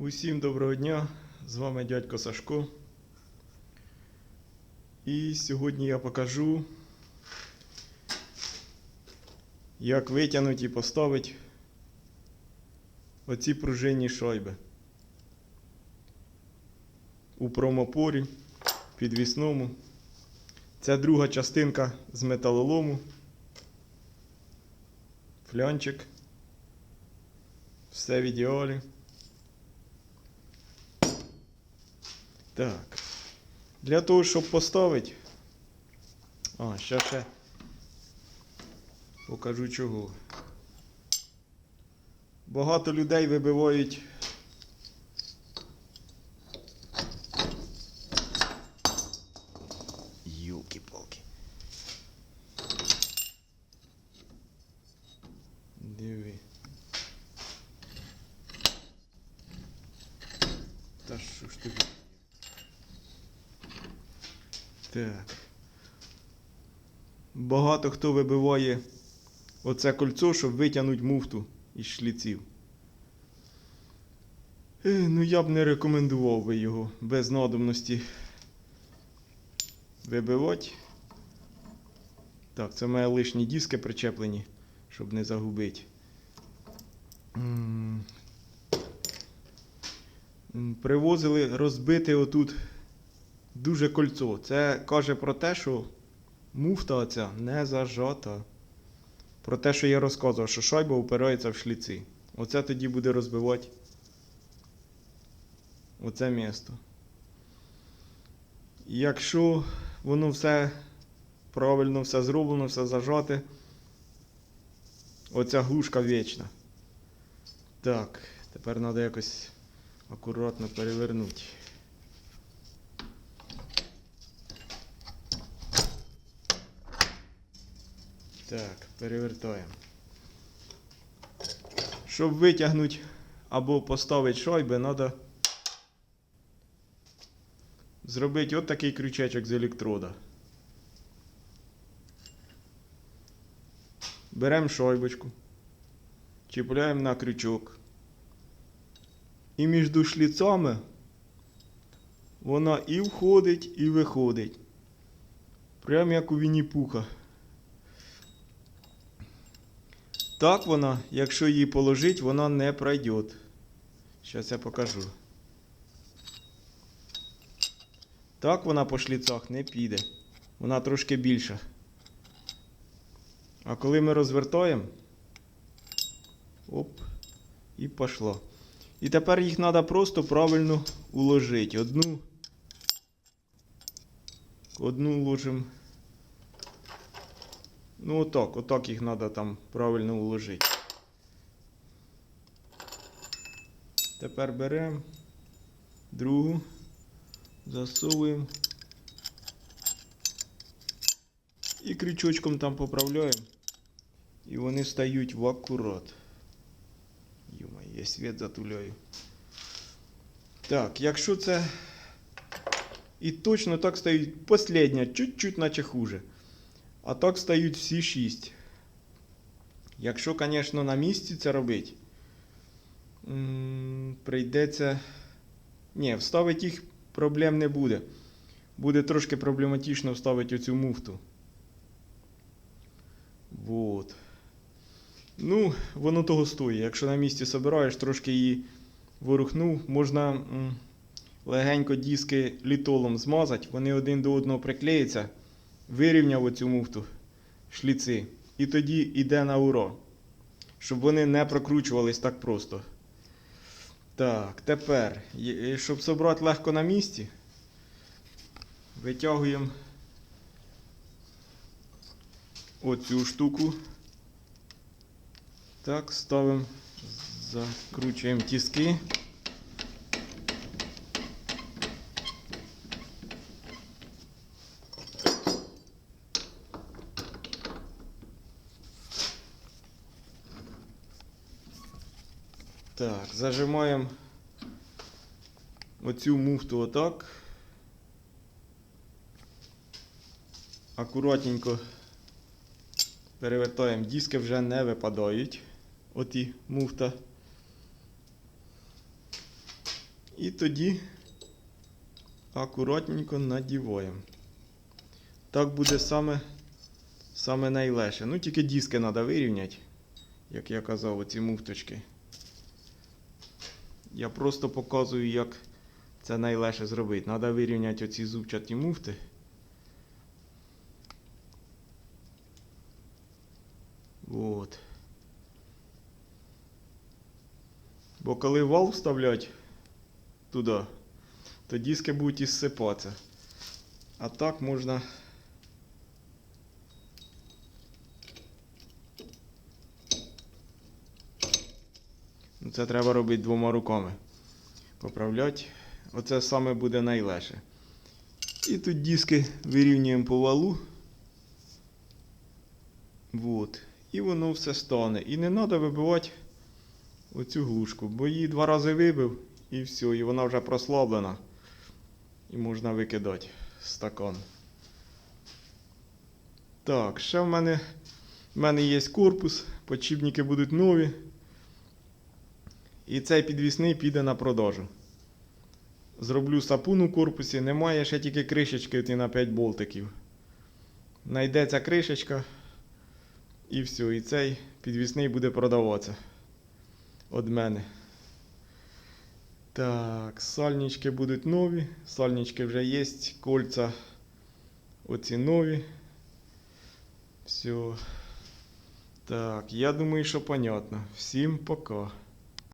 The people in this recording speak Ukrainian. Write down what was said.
Усім доброго дня! З вами дядько Сашко. І сьогодні я покажу, як витягнути і поставити оці пружинні шайби. У промопорі підвісному. Це друга частинка з металолому. Флянчик. Все в ідеалі. Так. Для того, щоб поставити. А, ще ще. Покажу чого. Багато людей вибивають. Так. Багато хто вибиває оце кольцо, щоб витягнути муфту із шліців. Е, ну я б не рекомендував би його без надобності вибивати. Так, це має лишні диски причеплені, щоб не загубити. Привозили розбити отут дуже кольцо. Це каже про те, що муфта оця не зажата. Про те, що я розказував, що шайба упирається в шліці. Оце тоді буде розбивати оце місто. Якщо воно все правильно, все зроблено, все зажате, оця глушка вічна. Так, тепер треба якось акуратно перевернути. Так, перевертаємо. Щоб витягнути або поставити шайби, треба зробити от такий крючечок з електрода. Беремо шайбочку, чіпляємо на крючок. І між шліцами вона і входить, і виходить. Прям як у Вінні-Пуха. Так вона, якщо її положить, вона не пройде. Зараз я покажу. Так вона по шліцах не піде. Вона трошки більша. А коли ми розвертаємо, оп, і пішло. І тепер їх треба просто правильно уложити. Одну. Одну ложимо. Ну отак, отак їх треба там правильно уложити. Тепер беремо другу, засовуємо і крючочком там поправляємо. І вони стають в акурат. Йома, я світ затуляю. Так, якщо це і точно так стають последня, чуть-чуть наче хуже. А так стають всі шість. Якщо, звісно, на місці це робити, прийдеться. Ні, вставити їх проблем не буде. Буде трошки проблематично вставити оцю муфту. Вот. Ну, воно того стоїть. Якщо на місці собираєш, трошки її ворухнув, можна легенько диски літолом змазати, вони один до одного приклеються вирівняв оцю муфту шліци. І тоді йде на уро. Щоб вони не прокручувались так просто. Так, тепер, щоб собрати легко на місці, витягуємо оцю штуку. Так, ставимо, закручуємо тіски. Так, зажимаємо оцю муфту отак. Акуратненько перевертаємо, диски вже не випадають. Оті муфта. І тоді акуратненько надіваємо. Так буде саме, саме найлегше. Ну, тільки диски треба вирівняти, як я казав, оці муфточки. Я просто показую, як це найлегше зробити. Треба вирівняти оці зубчаті муфти. Вот. Бо коли вал вставлять туди, то диски будуть ізсипатися. А так можна. Це треба робити двома руками. Поправляти. Оце саме буде найлегше. І тут диски вирівнюємо по валу. Вот. І воно все стане. І не треба вибивати оцю глушку, бо її два рази вибив і все, і вона вже прослаблена. І можна викидати стакан. Так, ще в мене, в мене є корпус, подшипники будуть нові. І цей підвісний піде на продажу. Зроблю сапун у корпусі, немає ще тільки кришечки на 5 болтиків. Найдеться кришечка. І все, і цей підвісний буде продаватися. Од мене. Так, сальнички будуть нові. Сальнички вже є, кольця оці нові. Все. Так, я думаю, що понятно. Всім пока.